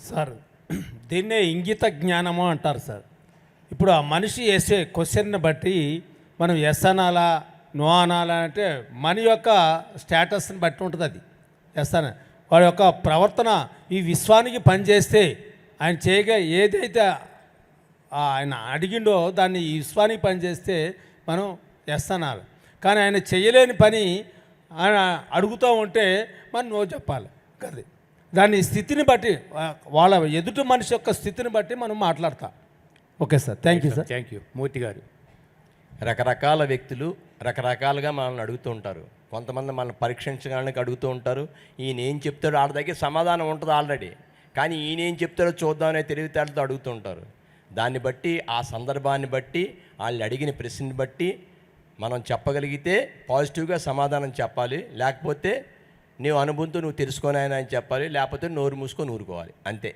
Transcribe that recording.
Sir దీన్నే ఇంగిత జ్ఞానము అంటారు సార్. ఇప్పుడు ఆ మనిషి వేసే క్వశ్చన్ని బట్టి మనం ఎస్ అనాలా నో అనాలా అంటే మన యొక్క స్టేటస్ని బట్టి ఉంటుంది అది ఎస్ అన వాడి యొక్క ప్రవర్తన ఈ విశ్వానికి పనిచేస్తే ఆయన చేయగా ఏదైతే ఆయన అడిగిండో దాన్ని ఈ విశ్వానికి పనిచేస్తే మనం ఎస్ అనాలి. కానీ ఆయన చేయలేని పని ఆయన అడుగుతూ ఉంటే మనం నో చెప్పాలి. అది దాని స్థితిని బట్టి వాళ్ళ ఎదుటి మనిషి యొక్క స్థితిని బట్టి మనం మాట్లాడతాం. Okay sir. Thank you sir thank you Murthy garu. రకరకాల వ్యక్తులు రకరకాలుగా మనల్ని అడుగుతూ ఉంటారు. కొంతమంది మనల్ని పరీక్షించడానికి అడుగుతూ ఉంటారు. ఈయన ఏం చెప్తాడో వాళ్ళ దగ్గర సమాధానం ఉంటుంది ఆల్రెడీ. కానీ ఈయన ఏం చెప్తాడో చూద్దామనే తెలివితేటలతో అడుగుతూ ఉంటారు. దాన్ని బట్టి ఆ సందర్భాన్ని బట్టి వాళ్ళు అడిగిన ప్రశ్నని బట్టి మనం చెప్పగలిగితే పాజిటివ్గా సమాధానం చెప్పాలి. లేకపోతే నీవు అనుభవంతో నువ్వు తెలుసుకొని ఆయన అని చెప్పాలి లేకపోతే నోరు మూసుకొని ఊరుకోవాలి. అంతే.